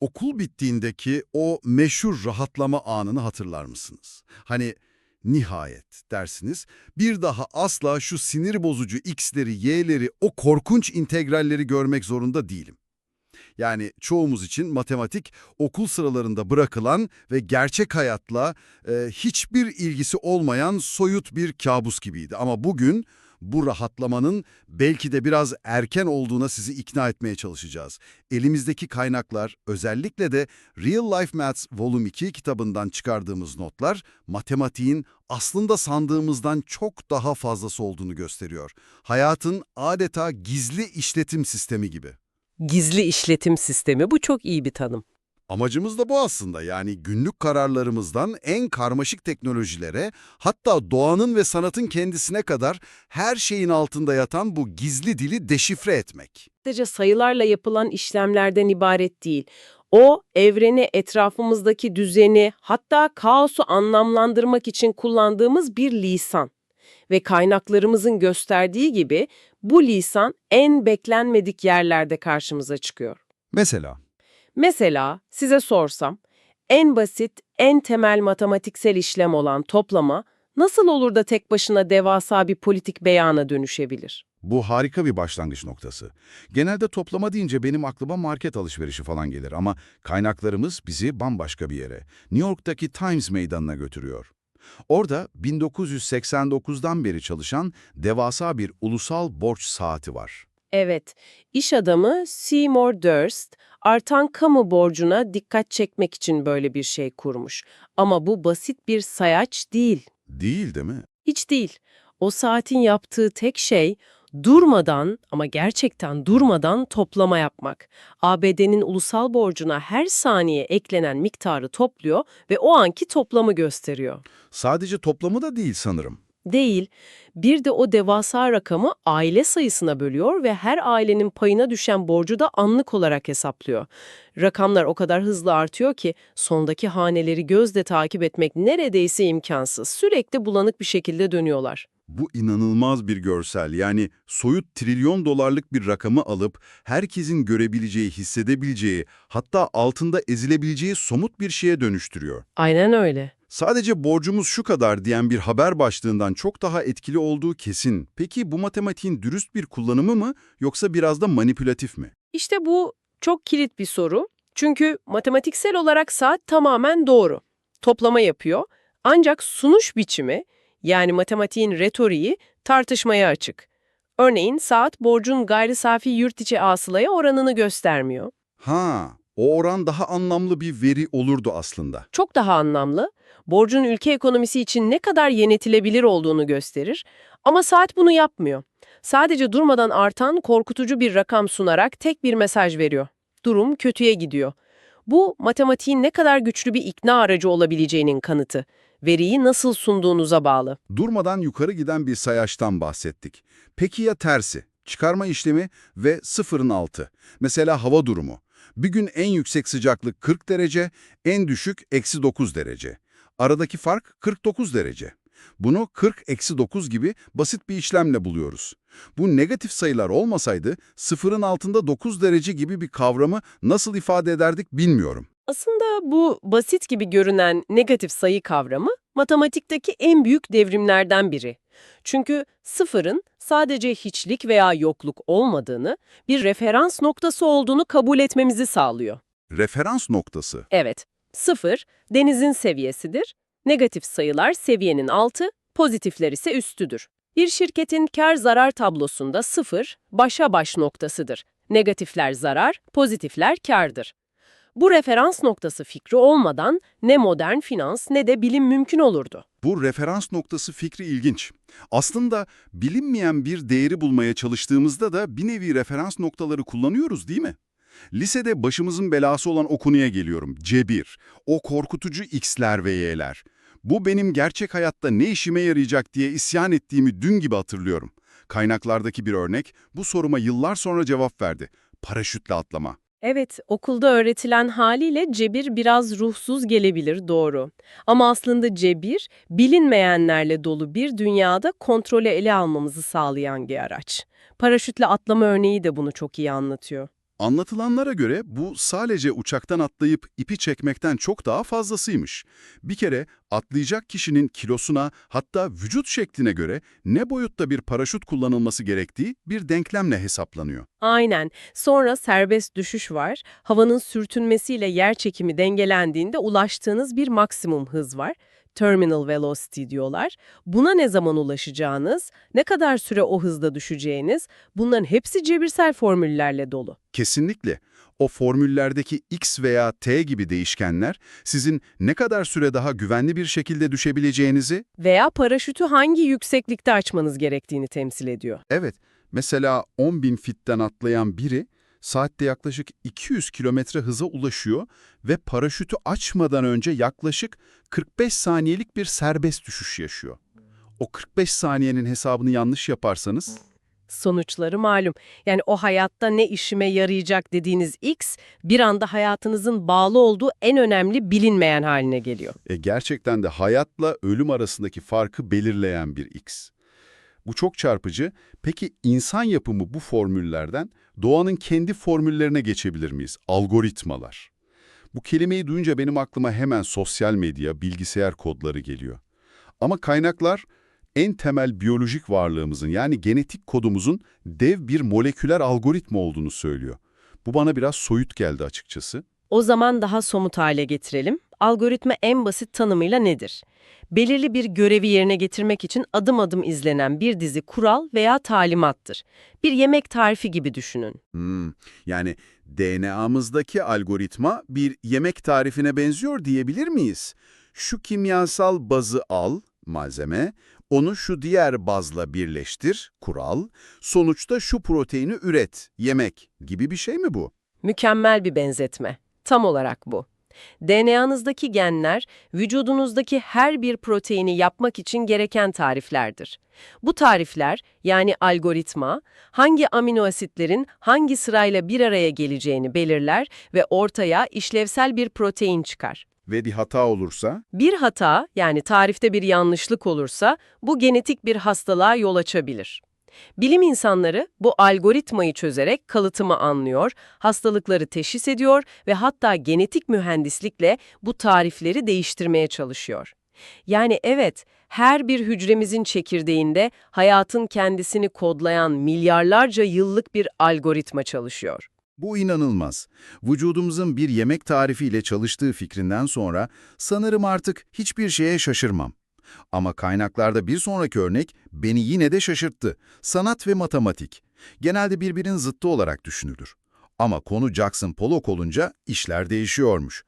Okul bittiğindeki o meşhur rahatlama anını hatırlar mısınız? Hani nihayet dersiniz, bir daha asla şu sinir bozucu x'leri, y'leri, o korkunç integralleri görmek zorunda değilim. Yani çoğumuz için matematik okul sıralarında bırakılan ve gerçek hayatla e, hiçbir ilgisi olmayan soyut bir kabus gibiydi. Ama bugün bu rahatlamanın belki de biraz erken olduğuna sizi ikna etmeye çalışacağız. Elimizdeki kaynaklar, özellikle de Real Life Maths Volume 2 kitabından çıkardığımız notlar, matematiğin aslında sandığımızdan çok daha fazlası olduğunu gösteriyor. Hayatın adeta gizli işletim sistemi gibi. Gizli işletim sistemi bu çok iyi bir tanım. Amacımız da bu aslında yani günlük kararlarımızdan en karmaşık teknolojilere hatta doğanın ve sanatın kendisine kadar her şeyin altında yatan bu gizli dili deşifre etmek. Sadece sayılarla yapılan işlemlerden ibaret değil. O, evreni, etrafımızdaki düzeni, hatta kaosu anlamlandırmak için kullandığımız bir lisan. Ve kaynaklarımızın gösterdiği gibi bu lisan en beklenmedik yerlerde karşımıza çıkıyor. Mesela Mesela size sorsam, en basit, en temel matematiksel işlem olan toplama nasıl olur da tek başına devasa bir politik beyana dönüşebilir? Bu harika bir başlangıç noktası. Genelde toplama deyince benim aklıma market alışverişi falan gelir ama kaynaklarımız bizi bambaşka bir yere, New York'taki Times Meydanı'na götürüyor. Orada 1989'dan beri çalışan devasa bir ulusal borç saati var. Evet, iş adamı Seymour Durst, artan kamu borcuna dikkat çekmek için böyle bir şey kurmuş. Ama bu basit bir sayaç değil. Değil değil mi? Hiç değil. O saatin yaptığı tek şey durmadan ama gerçekten durmadan toplama yapmak. ABD'nin ulusal borcuna her saniye eklenen miktarı topluyor ve o anki toplamı gösteriyor. Sadece toplamı da değil sanırım. Değil, bir de o devasa rakamı aile sayısına bölüyor ve her ailenin payına düşen borcu da anlık olarak hesaplıyor. Rakamlar o kadar hızlı artıyor ki sondaki haneleri gözle takip etmek neredeyse imkansız. Sürekli bulanık bir şekilde dönüyorlar. Bu inanılmaz bir görsel yani soyut trilyon dolarlık bir rakamı alıp herkesin görebileceği, hissedebileceği hatta altında ezilebileceği somut bir şeye dönüştürüyor. Aynen öyle. Sadece borcumuz şu kadar diyen bir haber başlığından çok daha etkili olduğu kesin. Peki bu matematiğin dürüst bir kullanımı mı yoksa biraz da manipülatif mi? İşte bu çok kilit bir soru. Çünkü matematiksel olarak saat tamamen doğru. Toplama yapıyor. Ancak sunuş biçimi yani matematiğin retoriği tartışmaya açık. Örneğin saat borcun gayri safi yurt içi hasılaya oranını göstermiyor. Ha, o oran daha anlamlı bir veri olurdu aslında. Çok daha anlamlı, borcun ülke ekonomisi için ne kadar yönetilebilir olduğunu gösterir ama saat bunu yapmıyor. Sadece durmadan artan korkutucu bir rakam sunarak tek bir mesaj veriyor. Durum kötüye gidiyor. Bu matematiğin ne kadar güçlü bir ikna aracı olabileceğinin kanıtı. Veriyi nasıl sunduğunuza bağlı. Durmadan yukarı giden bir sayaçtan bahsettik. Peki ya tersi? Çıkarma işlemi ve sıfırın altı. Mesela hava durumu. Bir gün en yüksek sıcaklık 40 derece, en düşük eksi 9 derece. Aradaki fark 49 derece. Bunu 40 eksi 9 gibi basit bir işlemle buluyoruz. Bu negatif sayılar olmasaydı sıfırın altında 9 derece gibi bir kavramı nasıl ifade ederdik bilmiyorum. Aslında bu basit gibi görünen negatif sayı kavramı matematikteki en büyük devrimlerden biri. Çünkü sıfırın sadece hiçlik veya yokluk olmadığını, bir referans noktası olduğunu kabul etmemizi sağlıyor. Referans noktası. Evet, sıfır denizin seviyesidir, negatif sayılar seviyenin altı, pozitifler ise üstüdür. Bir şirketin kar-zarar tablosunda sıfır başa baş noktasıdır. Negatifler zarar, pozitifler kardır. Bu referans noktası fikri olmadan ne modern finans ne de bilim mümkün olurdu. Bu referans noktası fikri ilginç. Aslında bilinmeyen bir değeri bulmaya çalıştığımızda da bir nevi referans noktaları kullanıyoruz değil mi? Lisede başımızın belası olan o konuya geliyorum. Cebir. O korkutucu x'ler ve y'ler. Bu benim gerçek hayatta ne işime yarayacak diye isyan ettiğimi dün gibi hatırlıyorum. Kaynaklardaki bir örnek bu soruma yıllar sonra cevap verdi. Paraşütle atlama. Evet, okulda öğretilen haliyle cebir biraz ruhsuz gelebilir, doğru. Ama aslında cebir, bilinmeyenlerle dolu bir dünyada kontrolü ele almamızı sağlayan bir araç. Paraşütle atlama örneği de bunu çok iyi anlatıyor. Anlatılanlara göre bu sadece uçaktan atlayıp ipi çekmekten çok daha fazlasıymış. Bir kere atlayacak kişinin kilosuna hatta vücut şekline göre ne boyutta bir paraşüt kullanılması gerektiği bir denklemle hesaplanıyor. Aynen. Sonra serbest düşüş var. Havanın sürtünmesiyle yer çekimi dengelendiğinde ulaştığınız bir maksimum hız var. Terminal velocity diyorlar. Buna ne zaman ulaşacağınız, ne kadar süre o hızda düşeceğiniz, bunların hepsi cebirsel formüllerle dolu. Kesinlikle. O formüllerdeki x veya t gibi değişkenler sizin ne kadar süre daha güvenli bir şekilde düşebileceğinizi, Veya paraşütü hangi yükseklikte açmanız gerektiğini temsil ediyor. evet mesela 10.000 fitten atlayan biri saatte yaklaşık 200 kilometre hıza ulaşıyor ve paraşütü açmadan önce yaklaşık 45 saniyelik bir serbest düşüş yaşıyor. O 45 saniyenin hesabını yanlış yaparsanız Sonuçları malum. Yani o hayatta ne işime yarayacak dediğiniz X bir anda hayatınızın bağlı olduğu en önemli bilinmeyen haline geliyor. E, gerçekten de hayatla ölüm arasındaki farkı belirleyen bir X. Bu çok çarpıcı. Peki insan yapımı bu formüllerden doğanın kendi formüllerine geçebilir miyiz? Algoritmalar. Bu kelimeyi duyunca benim aklıma hemen sosyal medya, bilgisayar kodları geliyor. Ama kaynaklar en temel biyolojik varlığımızın yani genetik kodumuzun dev bir moleküler algoritma olduğunu söylüyor. Bu bana biraz soyut geldi açıkçası. O zaman daha somut hale getirelim. Algoritma en basit tanımıyla nedir? Belirli bir görevi yerine getirmek için adım adım izlenen bir dizi kural veya talimattır. Bir yemek tarifi gibi düşünün. Hmm, yani DNA'mızdaki algoritma bir yemek tarifine benziyor diyebilir miyiz? Şu kimyasal bazı al, malzeme, onu şu diğer bazla birleştir, kural, sonuçta şu proteini üret, yemek gibi bir şey mi bu? Mükemmel bir benzetme. Tam olarak bu. DNA'nızdaki genler, vücudunuzdaki her bir proteini yapmak için gereken tariflerdir. Bu tarifler, yani algoritma, hangi amino asitlerin hangi sırayla bir araya geleceğini belirler ve ortaya işlevsel bir protein çıkar. Ve bir hata olursa? Bir hata, yani tarifte bir yanlışlık olursa, bu genetik bir hastalığa yol açabilir. Bilim insanları bu algoritmayı çözerek kalıtımı anlıyor, hastalıkları teşhis ediyor ve hatta genetik mühendislikle bu tarifleri değiştirmeye çalışıyor. Yani evet, her bir hücremizin çekirdeğinde hayatın kendisini kodlayan milyarlarca yıllık bir algoritma çalışıyor. Bu inanılmaz. Vücudumuzun bir yemek tarifiyle çalıştığı fikrinden sonra sanırım artık hiçbir şeye şaşırmam. Ama kaynaklarda bir sonraki örnek beni yine de şaşırttı. Sanat ve matematik. Genelde birbirinin zıttı olarak düşünülür. Ama konu Jackson Pollock olunca işler değişiyormuş.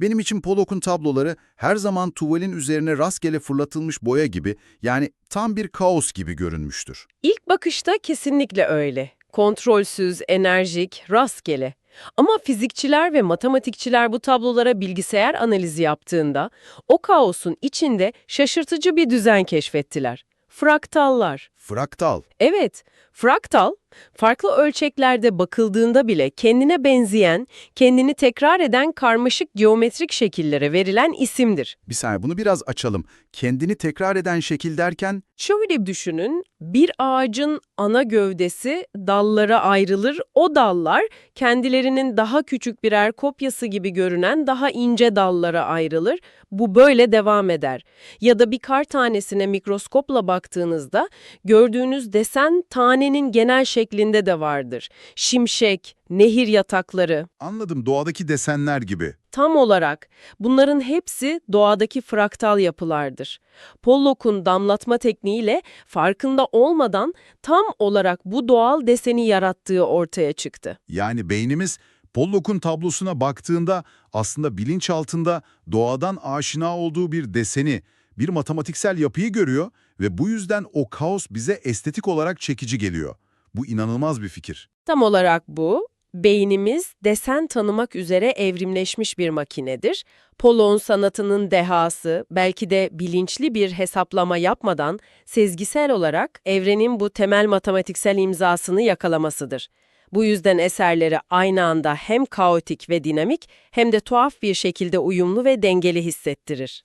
Benim için Pollock'un tabloları her zaman tuvalin üzerine rastgele fırlatılmış boya gibi yani tam bir kaos gibi görünmüştür. İlk bakışta kesinlikle öyle. Kontrolsüz, enerjik, rastgele. Ama fizikçiler ve matematikçiler bu tablolara bilgisayar analizi yaptığında o kaosun içinde şaşırtıcı bir düzen keşfettiler. Fraktallar. Fraktal. Evet, fraktal, farklı ölçeklerde bakıldığında bile kendine benzeyen, kendini tekrar eden karmaşık geometrik şekillere verilen isimdir. Bir saniye bunu biraz açalım. Kendini tekrar eden şekil derken Şöyle düşünün, bir ağacın ana gövdesi dallara ayrılır, o dallar kendilerinin daha küçük birer kopyası gibi görünen daha ince dallara ayrılır, bu böyle devam eder. Ya da bir kar tanesine mikroskopla baktığınızda gördüğünüz desen tanenin genel şeklinde de vardır. Şimşek, nehir yatakları, anladım doğadaki desenler gibi. Tam olarak bunların hepsi doğadaki fraktal yapılardır. Pollock'un damlatma tekniğiyle farkında olmadan tam olarak bu doğal deseni yarattığı ortaya çıktı. Yani beynimiz Pollock'un tablosuna baktığında aslında bilinç altında doğadan aşina olduğu bir deseni, bir matematiksel yapıyı görüyor ve bu yüzden o kaos bize estetik olarak çekici geliyor. Bu inanılmaz bir fikir. Tam olarak bu, beynimiz desen tanımak üzere evrimleşmiş bir makinedir. Pollock'un sanatının dehası, belki de bilinçli bir hesaplama yapmadan sezgisel olarak evrenin bu temel matematiksel imzasını yakalamasıdır. Bu yüzden eserleri aynı anda hem kaotik ve dinamik hem de tuhaf bir şekilde uyumlu ve dengeli hissettirir.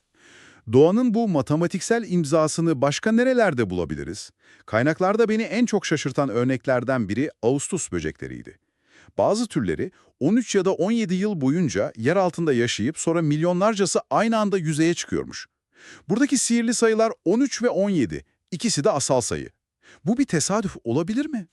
Doğanın bu matematiksel imzasını başka nerelerde bulabiliriz? Kaynaklarda beni en çok şaşırtan örneklerden biri Ağustos böcekleriydi. Bazı türleri 13 ya da 17 yıl boyunca yer altında yaşayıp sonra milyonlarcası aynı anda yüzeye çıkıyormuş. Buradaki sihirli sayılar 13 ve 17. İkisi de asal sayı. Bu bir tesadüf olabilir mi?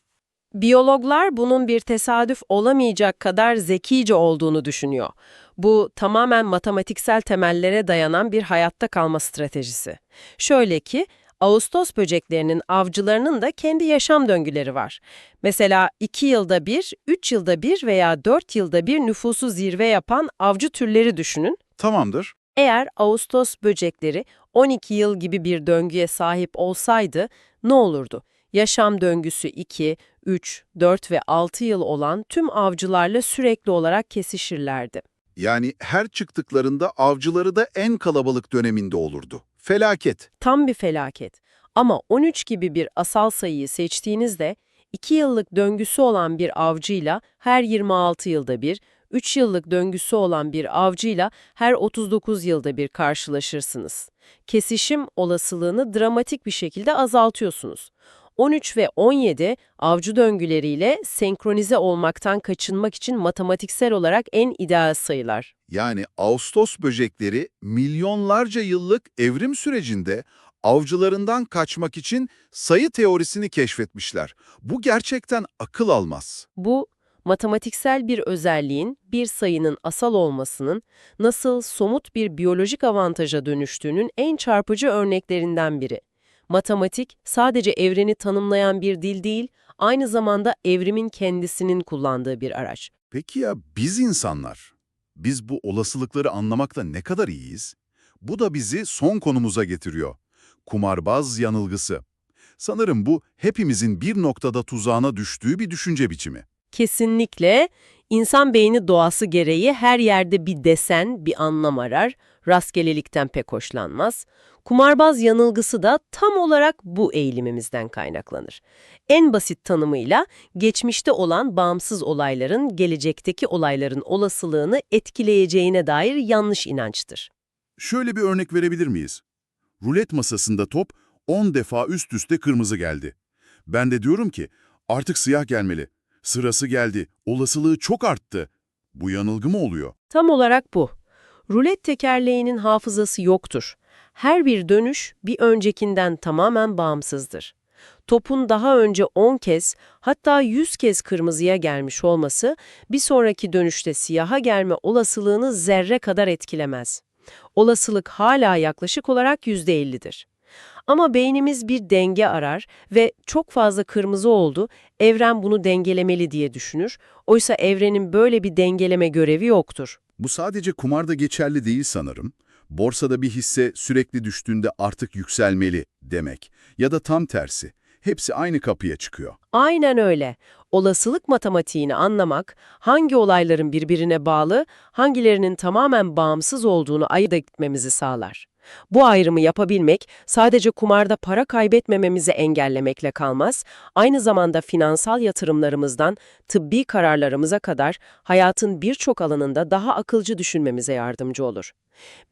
Biyologlar bunun bir tesadüf olamayacak kadar zekice olduğunu düşünüyor. Bu tamamen matematiksel temellere dayanan bir hayatta kalma stratejisi. Şöyle ki, Ağustos böceklerinin avcılarının da kendi yaşam döngüleri var. Mesela 2 yılda bir, 3 yılda bir veya 4 yılda bir nüfusu zirve yapan avcı türleri düşünün. Tamamdır. Eğer Ağustos böcekleri 12 yıl gibi bir döngüye sahip olsaydı ne olurdu? Yaşam döngüsü 2, 3, 4 ve 6 yıl olan tüm avcılarla sürekli olarak kesişirlerdi. Yani her çıktıklarında avcıları da en kalabalık döneminde olurdu. Felaket. Tam bir felaket. Ama 13 gibi bir asal sayıyı seçtiğinizde 2 yıllık döngüsü olan bir avcıyla her 26 yılda bir, 3 yıllık döngüsü olan bir avcıyla her 39 yılda bir karşılaşırsınız. Kesişim olasılığını dramatik bir şekilde azaltıyorsunuz. 13 ve 17 avcı döngüleriyle senkronize olmaktan kaçınmak için matematiksel olarak en ideal sayılar. Yani Ağustos böcekleri milyonlarca yıllık evrim sürecinde avcılarından kaçmak için sayı teorisini keşfetmişler. Bu gerçekten akıl almaz. Bu, matematiksel bir özelliğin, bir sayının asal olmasının nasıl somut bir biyolojik avantaja dönüştüğünün en çarpıcı örneklerinden biri. Matematik sadece evreni tanımlayan bir dil değil, aynı zamanda evrimin kendisinin kullandığı bir araç. Peki ya biz insanlar? Biz bu olasılıkları anlamakta ne kadar iyiyiz? Bu da bizi son konumuza getiriyor. Kumarbaz yanılgısı. Sanırım bu hepimizin bir noktada tuzağına düştüğü bir düşünce biçimi. Kesinlikle insan beyni doğası gereği her yerde bir desen, bir anlam arar, rastgelelikten pek hoşlanmaz. Kumarbaz yanılgısı da tam olarak bu eğilimimizden kaynaklanır. En basit tanımıyla geçmişte olan bağımsız olayların gelecekteki olayların olasılığını etkileyeceğine dair yanlış inançtır. Şöyle bir örnek verebilir miyiz? Rulet masasında top 10 defa üst üste kırmızı geldi. Ben de diyorum ki artık siyah gelmeli. Sırası geldi. Olasılığı çok arttı. Bu yanılgı mı oluyor? Tam olarak bu. Rulet tekerleğinin hafızası yoktur. Her bir dönüş bir öncekinden tamamen bağımsızdır. Topun daha önce 10 kez hatta 100 kez kırmızıya gelmiş olması bir sonraki dönüşte siyaha gelme olasılığını zerre kadar etkilemez. Olasılık hala yaklaşık olarak %50'dir. Ama beynimiz bir denge arar ve çok fazla kırmızı oldu, evren bunu dengelemeli diye düşünür. Oysa evrenin böyle bir dengeleme görevi yoktur. Bu sadece kumarda geçerli değil sanırım. Borsada bir hisse sürekli düştüğünde artık yükselmeli demek. Ya da tam tersi. Hepsi aynı kapıya çıkıyor. Aynen öyle. Olasılık matematiğini anlamak, hangi olayların birbirine bağlı, hangilerinin tamamen bağımsız olduğunu ayırt etmemizi sağlar. Bu ayrımı yapabilmek sadece kumarda para kaybetmememizi engellemekle kalmaz, aynı zamanda finansal yatırımlarımızdan tıbbi kararlarımıza kadar hayatın birçok alanında daha akılcı düşünmemize yardımcı olur.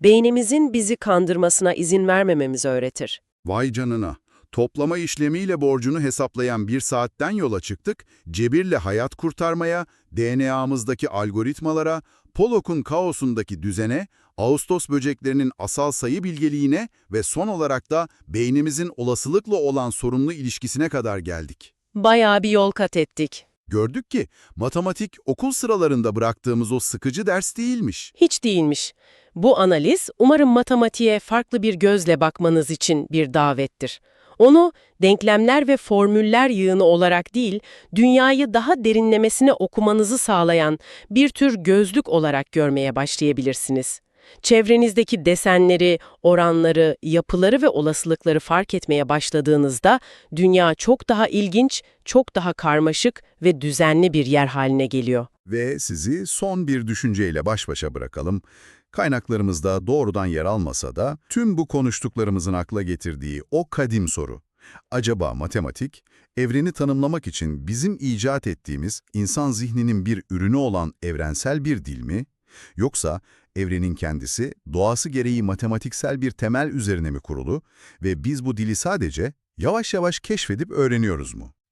Beynimizin bizi kandırmasına izin vermememizi öğretir. Vay canına. Toplama işlemiyle borcunu hesaplayan bir saatten yola çıktık, cebirle hayat kurtarmaya, DNA'mızdaki algoritmalara, Pollock'un kaosundaki düzene, Ağustos böceklerinin asal sayı bilgeliğine ve son olarak da beynimizin olasılıkla olan sorumlu ilişkisine kadar geldik. Bayağı bir yol kat ettik. Gördük ki matematik okul sıralarında bıraktığımız o sıkıcı ders değilmiş. Hiç değilmiş. Bu analiz umarım matematiğe farklı bir gözle bakmanız için bir davettir. Onu denklemler ve formüller yığını olarak değil, dünyayı daha derinlemesine okumanızı sağlayan bir tür gözlük olarak görmeye başlayabilirsiniz. Çevrenizdeki desenleri, oranları, yapıları ve olasılıkları fark etmeye başladığınızda dünya çok daha ilginç, çok daha karmaşık ve düzenli bir yer haline geliyor. Ve sizi son bir düşünceyle baş başa bırakalım. Kaynaklarımızda doğrudan yer almasa da tüm bu konuştuklarımızın akla getirdiği o kadim soru. Acaba matematik, evreni tanımlamak için bizim icat ettiğimiz insan zihninin bir ürünü olan evrensel bir dil mi? Yoksa evrenin kendisi doğası gereği matematiksel bir temel üzerine mi kurulu ve biz bu dili sadece yavaş yavaş keşfedip öğreniyoruz mu?